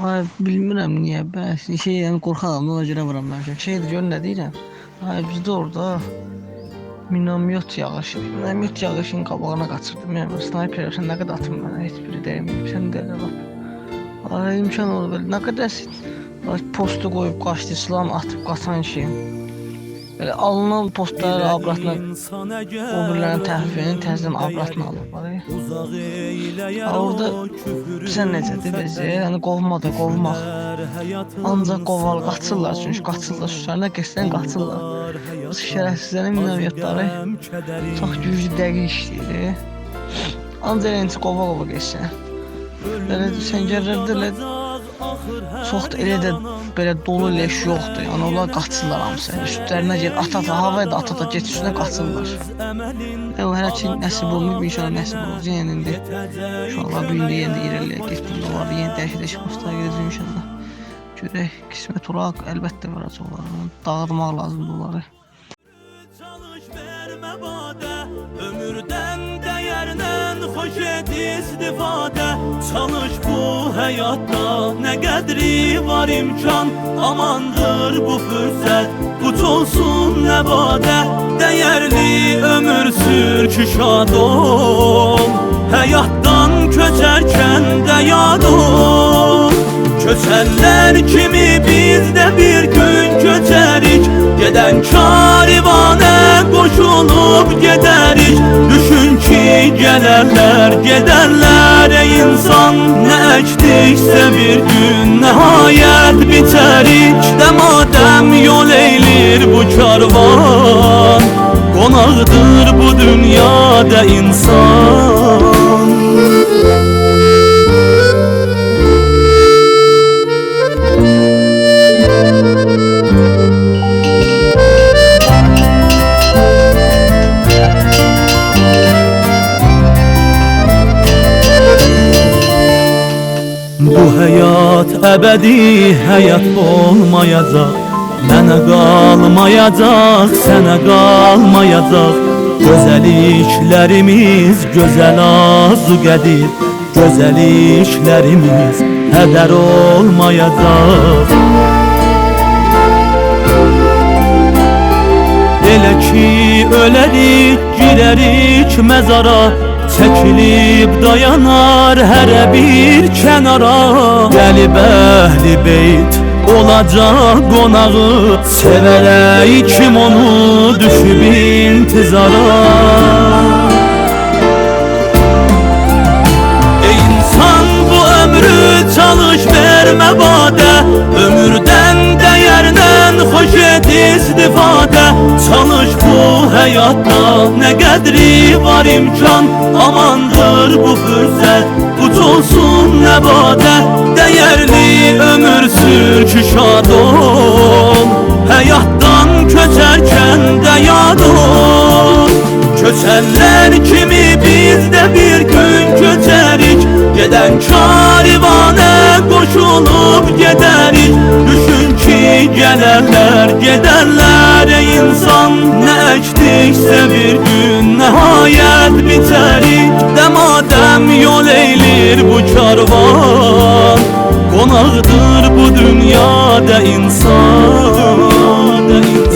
Ay bilmirəm niyə. Bəs şeydən qorxaram, ona görə vuram mən. Şeydir gör nə deyirəm. Ay bizdə orada minomyot yağışı, minomyot yağışın qabağına qaçırdım. Yəni snayper sən nə qədər atım mənə heç biri dəyməyib. Sən də bax. Ay imkan olur belə. Nə qədərsin? Ay postu qoyub qaçdı, silah atıb qaçan şey. Belə alınan postları abratına o birilərin təhvilini təzədən abratına alıb. Ay. Ha, orada sən necədir bezə? Yəni qovmada qovmaq. Ancaq qoval qaçırlar çünki qaçırlar üstlərinə keçsən qaçırlar. Bu şərəfsizlərin minomyotları çox güclü dəqiq işləyir. Ancaq elə qova qova keçsən. Belə səngərlərdə elə Çox da elə də belə dolu leş yoxdur. Yəni onlar qaçsınlar hamısı. Üstlərinə gəl ata-ata hava da ata-ata get üstünə qaçsınlar. Və o hələ ki nəsib olmayıb inşallah nəsib olacaq. Yəni indi inşallah bu gün yenə irəliləyəcək. Bunlar yenə dəyişəcək, mustaq edəcək inşallah. Görək qismət olaq, əlbəttə verəcək onları. Dağıtmaq lazımdır onları. Çalış vermə badə ömürdə et istifade. Çalış bu hayatta ne kadri var imkan. Amandır bu fırsat Kuş olsun ne bade Değerli ömür sür ki şad ol. Hayattan köçerken de yad ol. Köçenler kimi biz de bir gün köçerik. Geden karivane koşulup gederik Düşün ki gelenler giderler ey insan Ne ektikse bir gün nihayet biterik Demadem yol eylir bu karvan Konağıdır bu dünyada insan Bu hayat ebedi hayat olmayacak. Mənə qalmayacaq, sənə qalmayacaq Gözəl işlərimiz gözəl azuqədir Gözəl işlərimiz hədər olmayacaq Elə ki ölərik, girərik məzara Çəkilib dayanar hərə bir kənara Gəlib əhli beyt olacaq qonağı Sevərək kim onu düşüb intizara. Ey insan bu ömrü çalış verme vade. Ömürden değerden hoş et istifade. Çalış bu hayatta ne var imkan Amandır bu fırsat. Uç olsun nebade Değerli ömür sür ki şad ol Hayattan köçerken de yad ol Köçenler kimi biz de bir gün köçerik. Geden karivane koşulup gederik Düşün ki gelenler giderler Konağıdır bu dünyada insan Dünyada insan